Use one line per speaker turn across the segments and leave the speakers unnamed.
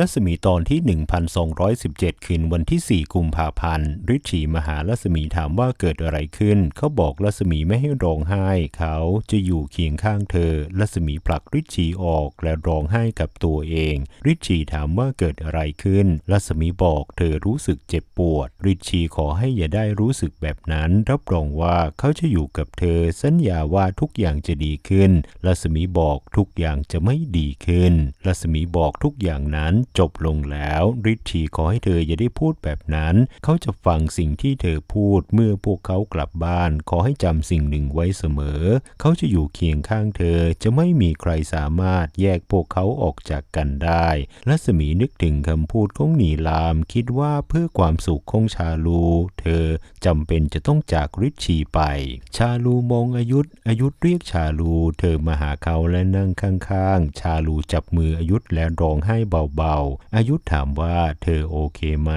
รัศมีตอนที่ 1217 คืนวันที่ 4 กุมภาพันธ์ริชีมหารัศมีถามว่าเกิดอะไรขึ้น เขาบอกรัศมีไม่ให้ร้องไห้ เขาจะอยู่เคียงข้างเธอรัศมีผลักริชีออกและร้องไห้กับตัวเองริชีถามว่าเกิดอะไรขึ้นรัศมีบอกเธอรู้สึกเจ็บปวดริชีขอให้อย่าได้รู้สึกแบบนั้น รับรองว่าเขาจะอยู่กับเธอ สัญญาว่าทุกอย่างจะดีขึ้นรัศมีบอกทุกอย่างจะไม่ดีขึ้นรัศมีบอกทุกอย่างนั้นจบลงแล้วริชีขอให้เธออย่าได้พูดแบบนั้น เขาจะฟังสิ่งที่เธอพูดเมื่อพวกเขากลับบ้าน ขอให้จำสิ่งหนึ่งไว้เสมอ เขาจะอยู่เคียงข้างเธอจะไม่มีใครสามารถแยกพวกเขาออกจากกันได้รัศมีนึกถึงคำพูดของนีลามคิดว่าเพื่อความสุขของชาลู เธอจำเป็นจะต้องจากริชชีไป ชาลูมองอายุธอายุธเรียกชาลู เธอมาหาเขาและนั่งข้างๆ ชาลูจับมืออายุธและร้องไห้เบาๆอายุธถามว่าเธอโอเคไหม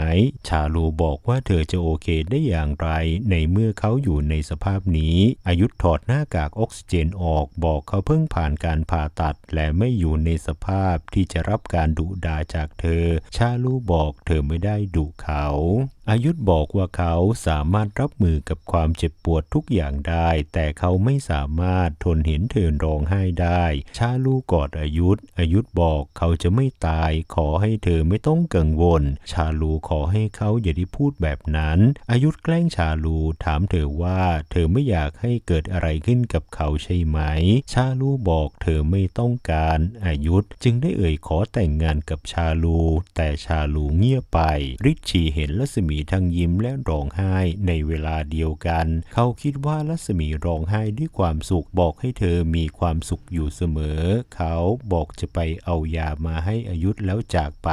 ชาลูบอกว่าเธอจะโอเคได้อย่างไร ในเมื่อเขาอยู่ในสภาพนี้ อายุถอดหน้ากากออกซิเจนออกบอกเขาเพิ่งผ่านการผ่าตัด และไม่อยู่ในสภาพที่จะรับการดุด่าจากเธอ ชาลูบอกเธอไม่ได้ดุเขาอายุธบอกว่าเขาสามารถรับมือกับความเจ็บปวดทุกอย่างได้ แต่เขาไม่สามารถทนเห็นเธอร้องไห้ได้ ชาลูกอดอายุธอายุธบอกเขาจะไม่ตายขอให้เธอไม่ต้องกังวล ชาลูขอให้เขาอย่าได้พูดแบบนั้น อายุธแกล้งชาลูถามเธอว่าเธอไม่อยากให้เกิดอะไรขึ้นกับเขาใช่ไหม ชาลูบอกเธอไม่ต้องการ อายุธจึงได้เอ่ยขอแต่งงานกับชาลู แต่ชาลูเงียบไป ริชชีเห็นรัศมีทั้งยิ้มและร้องไห้ในเวลาเดียวกัน เขาคิดว่ารัศมีร้องไห้ด้วยความสุขบอกให้เธอมีความสุขอยู่เสมอ เขาบอกจะไปเอายามาให้อายุธแล้วจ้ากไป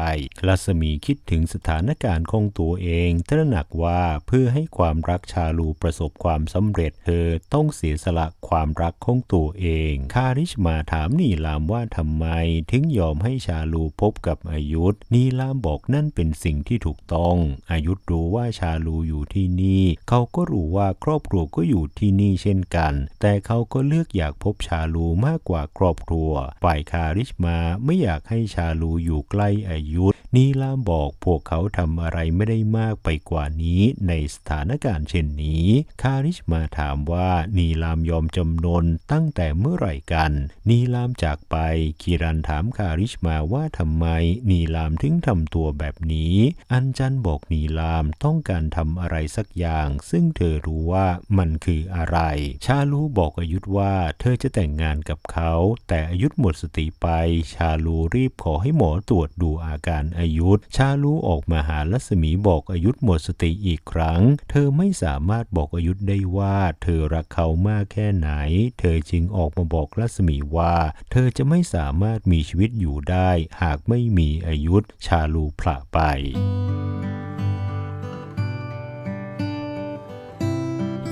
รัศมีคิดถึงสถานการณ์ของตัวเองตระหนักว่าเพื่อให้ความรักชาลูประสบความสำเร็จเธอต้องเสียสละความรักของตัวเอง คาริชมาถามนีลามว่าทำไม ถึงยอมให้ชาลูพบกับอายุธนีลามบอกนั่นเป็นสิ่งที่ถูกต้อง อายุธรู้ว่าชาลูอยู่ที่นี่ เขาก็รู้ว่าครอบครัวก็อยู่ที่นี่เช่นกัน แต่เขาก็เลือกอยากพบชาลูมากกว่าครอบครัว ฝ่ายคาริชมาไม่อยากให้ชาลูอยู่ใกล้อายุธ นีลามบอกพวกเขาทำอะไรไม่ได้มากไปกว่านี้ในสถานการณ์เช่นนี้ คาริชมาถามว่านีลามยอมจำนนตั้งแต่เมื่อไหร่กัน นีลามจากไป คีรันถามคาริชมาว่าทำไมนีลามถึงทำตัวแบบนี้ อันจันบอกนีลามต้องการทำอะไรสักอย่าง ซึ่งเธอรู้ว่ามันคืออะไร ชาลูบอกอายุธว่าเธอจะแต่งงานกับเขา แต่อายุธหมดสติไป ชาลูรีบขอให้หมอตรวจดูอาการอายุธชาลูออกมาหาลัศมีบอกอายุธหมดสติอีกครั้ง เธอไม่สามารถบอกอายุธได้ว่า เธอรักเขามากแค่ไหน เธอจึงออกมาบอกลัศมีว่า เธอจะไม่สามารถมีชีวิตอยู่ได้ หากไม่มีอายุธชาลูพละไป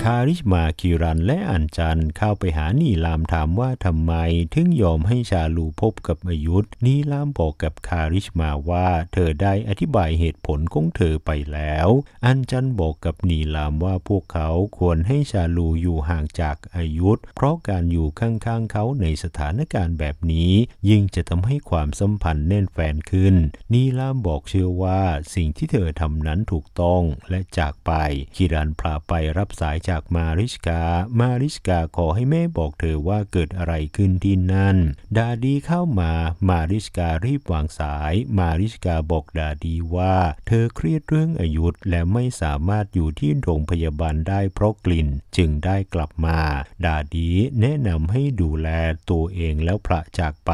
คาริชมาคิรันและอันจันเข้าไปหานีลามถามว่าทำไมถึงยอมให้ชาลูพบกับอายุธนีลามบอกกับคาริชมาว่าเธอได้อธิบายเหตุผลของเธอไปแล้ว อันจันบอกกับนีลามว่าพวกเขาควรให้ชาลูอยู่ห่างจากอายุธเพราะการอยู่ข้างๆเขาในสถานการณ์แบบนี้ ยิ่งจะทำให้ความสัมพันธ์แน่นแฟนขึ้น นีลามบอกเชื่อว่าสิ่งที่เธอทำนั้นถูกต้องและจากไปคิรันพาไปรับสายจากมาริชกา มาริชกาขอให้แม่บอกเธอว่าเกิดอะไรขึ้นที่นั่น ดาดีเข้ามา มาริชการีบวางสาย มาริชกาบอกดาดีว่า เธอเครียดเรื่องอายุและไม่สามารถอยู่ที่โรงพยาบาลได้เพราะกลิ่น จึงได้กลับมา ดาดีแนะนำให้ดูแลตัวเองแล้วพระจากไป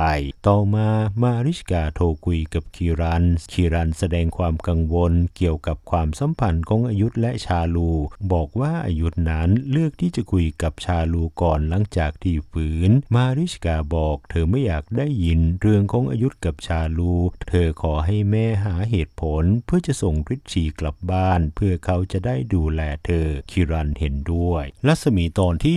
ต่อมามาริชกาโทรคุยกับคีรัน คีรันแสดงความกังวลเกี่ยวกับความสัมพันธ์ของอายุธและชาลู บอกว่าอายุธนั้นเลือกที่จะคุยกับชาลูก่อนหลังจากที่ฝืน มาริชกาบอกเธอไม่อยากได้ยินเรื่องของอายุธกับชาลู เธอขอให้แม่หาเหตุผลเพื่อจะส่งริชชีกลับบ้าน เพื่อเขาจะได้ดูแลเธอ คิรันเห็นด้วยรัศมีตอนที่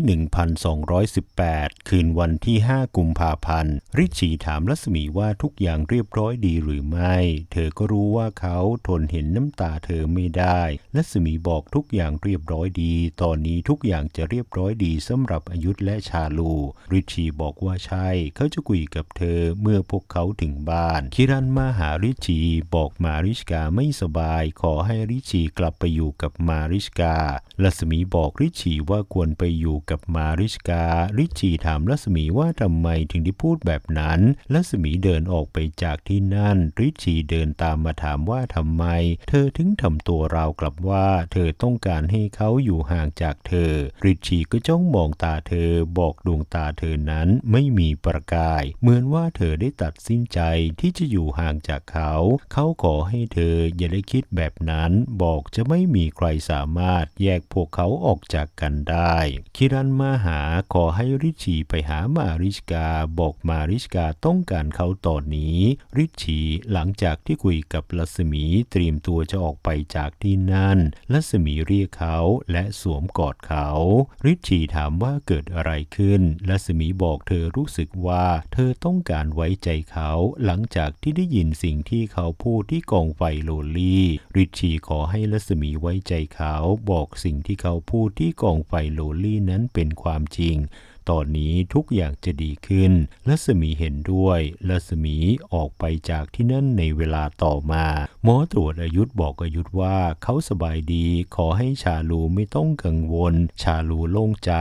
1218 คืนวันที่ 5 กุมภาพันธ์ ริชชีถามรัศมีว่าทุกอย่างเรียบร้อยดีหรือไม่ เธอก็รู้ว่าเขาทนเห็นน้ำตาเธอไม่ได้รัศมีบอกทุกอย่างเรียบร้อยดีตอนอนนี้ทุกอย่างจะเรียบร้อยดีสำหรับอายุธและชาลู ริชีบอกว่าใช่ เขาจะคุยกับเธอเมื่อพวกเขาถึงบ้าน คิรันมาหาริชีบอกมาริชกาไม่สบาย ขอให้ริชีกลับไปอยู่กับมาริชการัศมีบอกริชีว่าควรไปอยู่กับมาริชกา ริชีถามรัศมีว่าทำไมถึงได้พูดแบบนั้นรัศมีเดินออกไปจากที่นั่น ริชชีเดินตามมาถามว่าทำไม เธอถึงทำตัวราวกลับว่า เธอต้องการให้เขาอยู่ห่างจากเธอ ริชชีก็จ้องมองตาเธอบอกดวงตาเธอนั้นไม่มีประกาย เหมือนว่าเธอได้ตัดสินใจที่จะอยู่ห่างจากเขา เขาขอให้เธออย่าได้คิดแบบนั้น บอกจะไม่มีใครสามารถแยกพวกเขาออกจากกันได้ คิรันมาหาขอให้ริชชีไปหามาริชกาบอกมาริชกาต้องการเขาตอนนี้ ริชชีหลังจากที่คุยกับลัศมีเตรียมตัวจะออกไปจากที่นั่นลัศมีเรียกเขาและสวมกอดเขา ริชชีถามว่าเกิดอะไรขึ้นลัสมีบอกเธอรู้สึกว่าเธอต้องการไว้ใจเขา หลังจากที่ได้ยินสิ่งที่เขาพูดที่กองไฟโลลี่ ริชชีขอให้ลัสมีไว้ใจเขา บอกสิ่งที่เขาพูดที่กองไฟโลลี่นั้นเป็นความจริง ตอนนี้ทุกอย่างจะดีขึ้น ลัศมีเห็นด้วย ลัศมีออกไปจากที่นั่นในเวลาต่อมา หมอตรวจอายุธบอกอายุธว่าเขาสบายดี ขอให้ชาลูไม่ต้องกังวล ชาลูโล่งใจ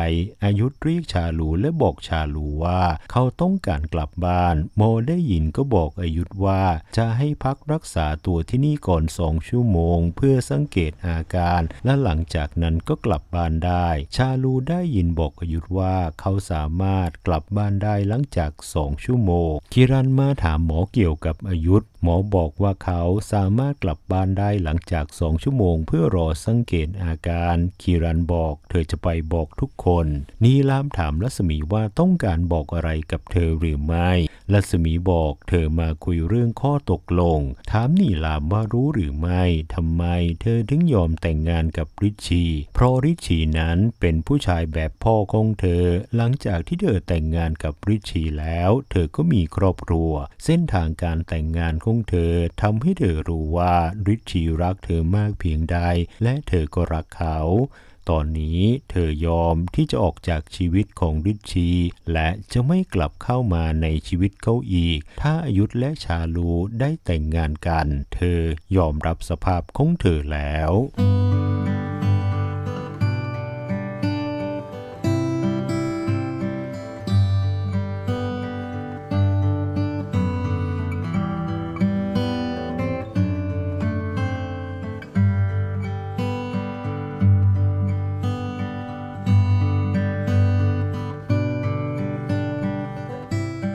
อายุธเรียกชาลูและบอกชาลูว่า เขาต้องการกลับบ้าน หมอได้ยินก็บอกอายุธว่า จะให้พักรักษาตัวที่นี่ก่อนสองชั่วโมง เพื่อสังเกตอาการ และหลังจากนั้นก็กลับบ้านได้ ชาลูได้ยินบอกอายุธว่าเขาสามารถกลับบ้านได้หลังจากสองชั่วโมง คิรันมาถามหมอเกี่ยวกับอายุ หมอบอกว่าเขาสามารถกลับบ้านได้หลังจากสองชั่วโมง เพื่อรอสังเกตอาการคิรันบอก เธอจะไปบอกทุกคน นีลามถามรัศมีว่าต้องการบอกอะไรกับเธอหรือไม่รัศมีบอก เธอมาคุยเรื่องข้อตกลง ถามนีลามว่ารู้หรือไม่ทำไม เธอถึงยอมแต่งงานกับริชีเพราะริชีนั้นเป็นผู้ชายแบบพ่อของเธอ หลังจากที่เธอแต่งงานกับริชีแล้ว เธอก็มีครอบครัว เส้นทางการแต่งงานของเธอทำให้เธอรู้ว่าริชชีรักเธอมากเพียงใด และเธอก็รักเขาตอนนี้เธอยอมที่จะออกจากชีวิตของริชชีและจะไม่กลับเข้ามาในชีวิตเขาอีก ถ้าอายุธและชาลูได้แต่งงานกัน เธอยอมรับสภาพของเธอแล้ว